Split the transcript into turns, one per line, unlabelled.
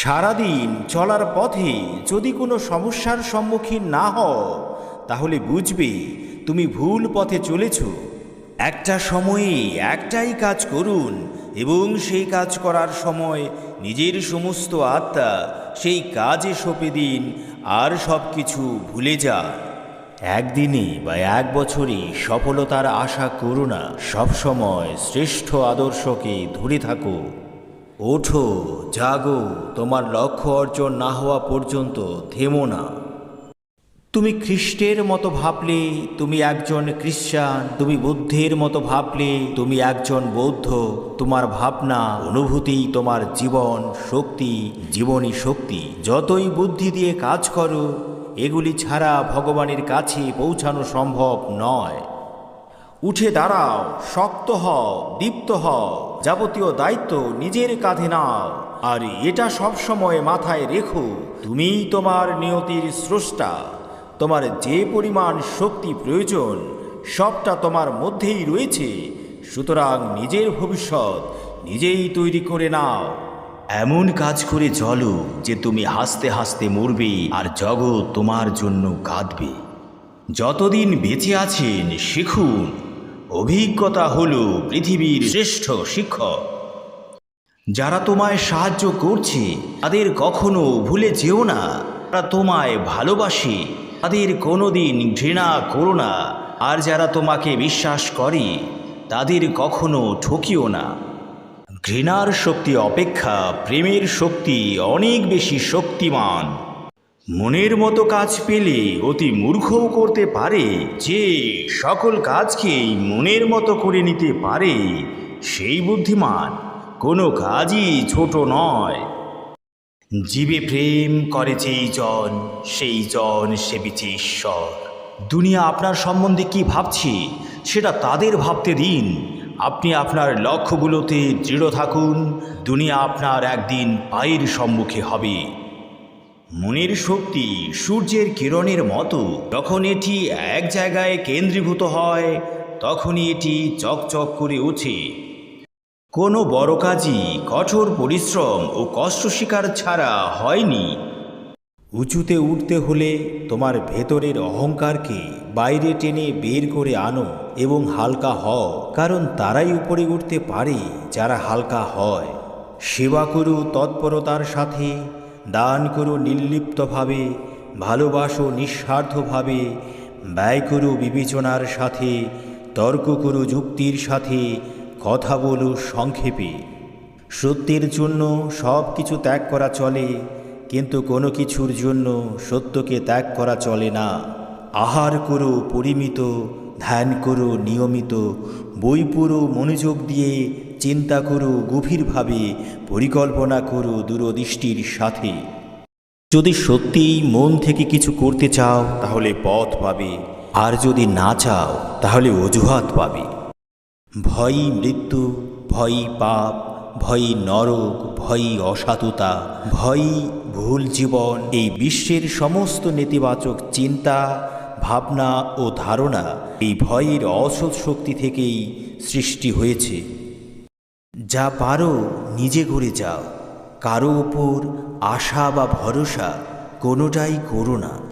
সারাদিন চলার পথে যদি কোনো সমস্যার সম্মুখীন না হও, তাহলে বুঝবে তুমি ভুল পথে চলেছ। একটা সময়ে একটাই কাজ করুন এবং সেই কাজ করার সময় নিজের সমস্ত আত্মা সেই কাজে সঁপে দিন আর সব কিছু ভুলে যান। একদিনে বা এক বছরে সফলতার আশা করো না। সবসময় শ্রেষ্ঠ আদর্শকে ধরে থাকো। ওঠো, জাগো, তোমার লক্ষ্য অর্জন না হওয়া পর্যন্ত থেমো না। তুমি খ্রিস্টের মতো ভাবলে, তুমি একজন খ্রিস্টান। তুমি বুদ্ধের মতো ভাবলে, তুমি একজন বৌদ্ধ। তোমার ভাবনা, অনুভূতি, তোমার জীবন শক্তি, জীবনী শক্তি। যতই বুদ্ধি দিয়ে কাজ করো, এগুলি ছাড়া ভগবানের কাছে পৌঁছানো সম্ভব নয়। উঠে দাঁড়াও, শক্ত হও, দীপ্ত হও, যাবতীয় দায়িত্ব নিজের কাঁধে নাও। আর এটা সবসময় মাথায় রেখো, তুমিই তোমার নিয়তির স্রষ্টা। তোমার যে পরিমাণ শক্তি প্রয়োজন, সবটা তোমার মধ্যেই রয়েছে। সুতরাং নিজের ভবিষ্যৎ নিজেই তৈরি করে নাও। এমন কাজ করে চলো যে তুমি হাসতে হাসতে মরবে আর জগৎ তোমার জন্য কাঁদবে। যতদিন বেঁচে আছেন, শিখুন। অভিজ্ঞতা হলো পৃথিবীর শ্রেষ্ঠ শিক্ষক। যারা তোমায় সাহায্য করছে, তাদের কখনো ভুলে যেও না। তারা তোমায় ভালোবাসে, তাদের কোনোদিন ঘৃণা করো না। আর যারা তোমাকে বিশ্বাস করে, তাদের কখনো ঠকিও না। ঘৃণার শক্তি অপেক্ষা, প্রেমের শক্তি অনেক বেশি শক্তিমান। মনের মতো কাজ পেলে অতি মূর্খও করতে পারে, যে সকল কাজকেই মনের মতো করে নিতে পারে, সেই বুদ্ধিমান কোনো কাজই ছোট নয়। জীবে প্রেম করে যেই জন, সেই জন সেবিছে ঈশ্বর। দুনিয়া আপনার সম্বন্ধে কি ভাবছে, সেটা তাদের ভাবতে দিন। আপনি আপনার লক্ষ্যগুলোতে দৃঢ় থাকুন, দুনিয়া আপনার একদিন পায়ের সম্মুখে হবে। মনের শক্তি সূর্যের কিরণের মতো। যখন এটি এক জায়গায় কেন্দ্রীভূত হয়, তখনই এটি চকচক করে ওঠে। কোনো বড় কাজই কঠোর পরিশ্রম ও কষ্ট স্বীকার ছাড়া হয়নি। উঁচুতে উঠতে হলে তোমার ভেতরের অহংকারকে বাইরে টেনে বের করে আনো এবং হালকা হও, কারণ তারাই উপরে উঠতে পারে যারা হালকা হয়। সেবা করু তৎপরতার সাথে দান করো নির্লিপ্তভাবে, ভালোবাসো নিঃস্বার্থভাবে, ব্যয় করু বিবেচনার সাথে, তর্ক করু যুক্তির সাথে, কথা বলো সংক্ষেপে। সত্যের জন্য সব কিছু ত্যাগ করা চলে, কিন্তু কোনো কিছুর জন্য সত্যকে ত্যাগ করা চলে না। আহার করো পরিমিত, ধ্যান করো নিয়মিত, বই পড়ো মনোযোগ দিয়ে চিন্তা করো গভীরভাবে, পরিকল্পনা করো দূরদৃষ্টির সাথে। যদি সত্যিই মন থেকে কিছু করতে চাও, তাহলে পথ পাবে। আর যদি না চাও, তাহলে অজুহাত পাবে। ভয়ই মৃত্যু ভয়ই পাপ ভয়ই নরক ভয়ই অসাধুতা ভয়ই ভুল জীবন, এই বিশ্বের সমস্ত নেতিবাচক চিন্তা, ভাবনা ও ধারণা এই ভয়ের অসৎ শক্তি থেকেই সৃষ্টি হয়েছে। যা পারো নিজে ঘুরে যাও। কারও ওপর আশা বা ভরসা কোনোটাই করো না।